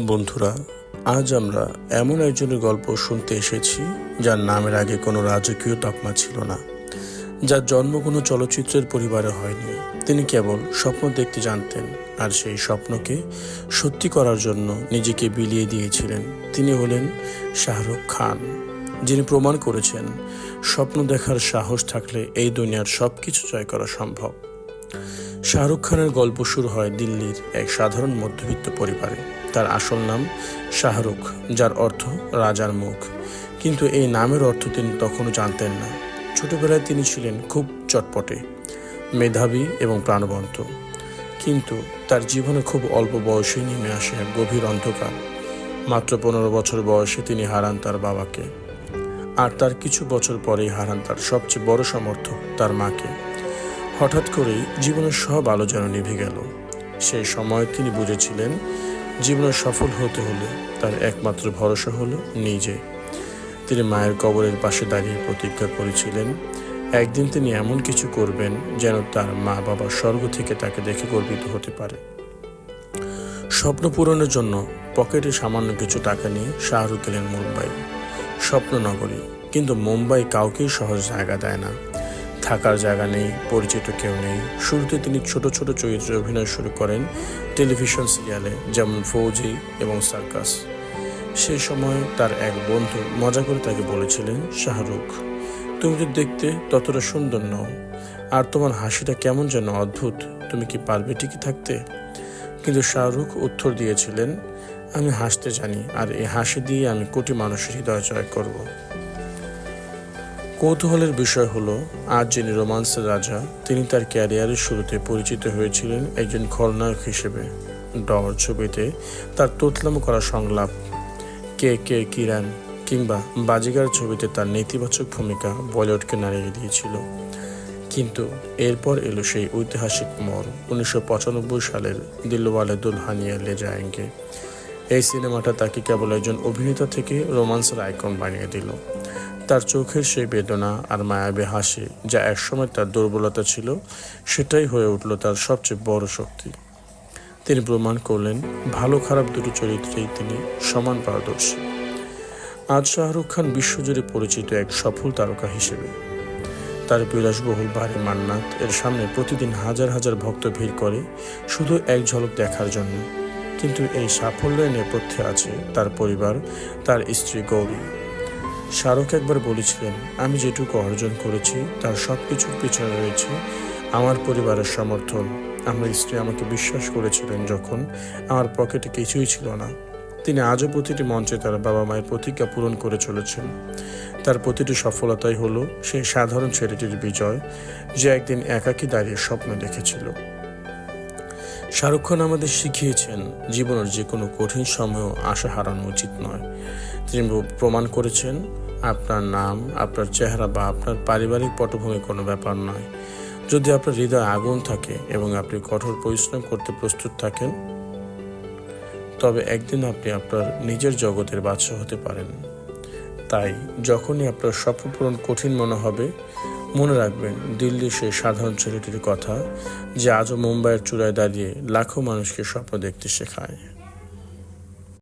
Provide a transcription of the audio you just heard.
বন্ধুরা, আজ আমরা এমন একজনের গল্প শুনতে এসেছি, যার নামের আগে কোনো রাজকীয় তকমা ছিল না, যার জন্ম কোনো চলচ্চিত্রের পরিবারে হয়নি। তিনি কেবল স্বপ্ন দেখতে জানতেন, আর সেই স্বপ্নকে সত্যি করার জন্য নিজেকে বিলিয়ে দিয়েছিলেন। তিনি হলেন শাহরুখ খান, যিনি প্রমাণ করেছেন, স্বপ্ন দেখার সাহস থাকলে এই দুনিয়ার সব কিছু জয় করা সম্ভব। শাহরুখ খানের গল্প শুরু হয় দিল্লির এক সাধারণ মধ্যবিত্ত পরিবারে। তার আসল নাম শাহরুখ, যার অর্থ রাজার মুখ। কিন্তু এই নামের অর্থ তিনি তখনও জানতেন না। ছোটবেলায় তিনি ছিলেন খুব চটপটে, মেধাবী এবং প্রাণবন্ত। কিন্তু তার জীবনে খুব অল্প বয়সেই নেমে আসে এক গভীর অন্ধকার। মাত্র পনেরো বছর বয়সে তিনি হারান তার বাবাকে। আর তার কিছু বছর পরেই হারান তার সবচেয়ে বড় সমর্থক তার মাকে। হঠাৎ করেই জীবনের সব আলো যেন নিভে গেল। সেই সময় তিনি বুঝেছিলেন, জীবনে সফল হতে হলে তার একমাত্র ভরসা হলো নিজে। তিনি মায়ের কবরের পাশে দাঁড়িয়ে প্রতিজ্ঞা করেছিলেন, একদিন তিনি এমন কিছু করবেন যেন তার মা বাবা স্বর্গ থেকে তাকে দেখে গর্বিত হতে পারে। স্বপ্ন পূরণের জন্য পকেটে সামান্য কিছু টাকা নিয়ে শাহরুখ গেলেন মুম্বাই। স্বপ্ননগরী কিন্তু মুম্বাই কাউকেই সহজ জায়গা দেয় না। থাকার জায়গা নেই, পরিচিত কেউ নেই। শুরুতে তিনি ছোট ছোট চরিত্রে অভিনয় শুরু করেন টেলিভিশন সিরিয়ালে, যেমন ফৌজি এবং সার্কাস। সেই সময় তার এক বন্ধু মজা করে তাকে বলেছিলেন, শাহরুখ, তুমি তো দেখতে ততটা সুন্দর নও, আর তোমার হাসিটা কেমন যেন অদ্ভুত, তুমি কি পারবে ঠিকই থাকতে? কিন্তু শাহরুখ উত্তর দিয়েছিলেন, আমি হাসতে জানি, আর এই হাসি দিয়ে আমি কোটি মানুষের হৃদয় জয় করব। কৌতূহলের বিষয় হলো, আজ যিনি রোমান্সের রাজা, তিনি তার ক্যারিয়ারের শুরুতে পরিচিত হয়েছিলেন একজন খলনায়ক হিসেবে। ডর ছবিতে তার তোতলাম করা সংলাপ, কে কে কিরান কিংবা বাজিগার ছবিতে তার নেতিবাচক ভূমিকা বলিউডকে নাড়িয়ে দিয়েছিল। কিন্তু এরপর এলো সেই ঐতিহাসিক মোড়, উনিশশো পঁচানব্বই সালের দিলওয়ালে দুলহানিয়া লে যায়েঙ্গে এই সিনেমাটা তাকে কেবল একজন অভিনেতা থেকে রোমান্সের আইকন বানিয়ে দিল। তার চোখের সেই বেদনা আর মায়াবী হাসি যা একসময় তার দুর্বলতা ছিল, সেটাই হয়ে উঠল তার সবচেয়ে বড় শক্তি। তিনি প্রমাণ করলেন, ভালো খারাপ দুটো চরিত্রেই তিনি সমান পারদর্শী। আজ শাহরুখ খান বিশ্বজুড়ে পরিচিত এক সফল তারকা হিসেবে। তার বিলাসবহুল বাড়ি মান্নাত এর সামনে প্রতিদিন হাজার হাজার ভক্ত ভিড় করে শুধু এক ঝলক দেখার জন্য। কিন্তু এই সাফল্যের নেপথ্যে আছে তার পরিবার, তার স্ত্রী গৌরী। শাহরুখ একবার বলেছিলেন, আমি যেটুকু অর্জন করেছি, তার সব কিছুর পিছনে রয়েছে আমার পরিবারের সমর্থন। আমার স্ত্রী আমাকে বিশ্বাস করেছিলেন যখন আমার পকেটে কিছুই ছিল না। তিনি আজও প্রতিটি মঞ্চে তার বাবা মায়ের প্রতিজ্ঞা পূরণ করে চলেছেন। তার প্রতিটি সফলতাই হলো সেই সাধারণ ছেলেটির বিজয়, যে একদিন একাকী দাঁড়িয়ে স্বপ্ন দেখেছিল। শাহরুখ খান আমাদের শিখিয়েছেন, জীবনের যে কোনো কঠিন সময়েও আশা হারানো উচিত নয়। তিনি প্রমাণ করেছেন আপনার নাম, আপনার চেহারা বা আপনার পারিবারিক পটভূমি কোনো ব্যাপার নয়। যদি আপনার হৃদয় আগুন থাকে এবং আপনি কঠোর পরিশ্রম করতে প্রস্তুত থাকেন, তবে একদিন আপনি আপনার নিজের জগতের বাদশা হতে পারেন। তাই যখনই আপনার স্বপ্ন পূরণ কঠিন মনে হবে, মনে রাখবেন, দিল্লির সেই সাধারণ ছেলেটির কথা যে আজও মুম্বাইয়ের চূড়ায় দাঁড়িয়ে লাখো মানুষকে স্বপ্ন দেখতে শেখায়।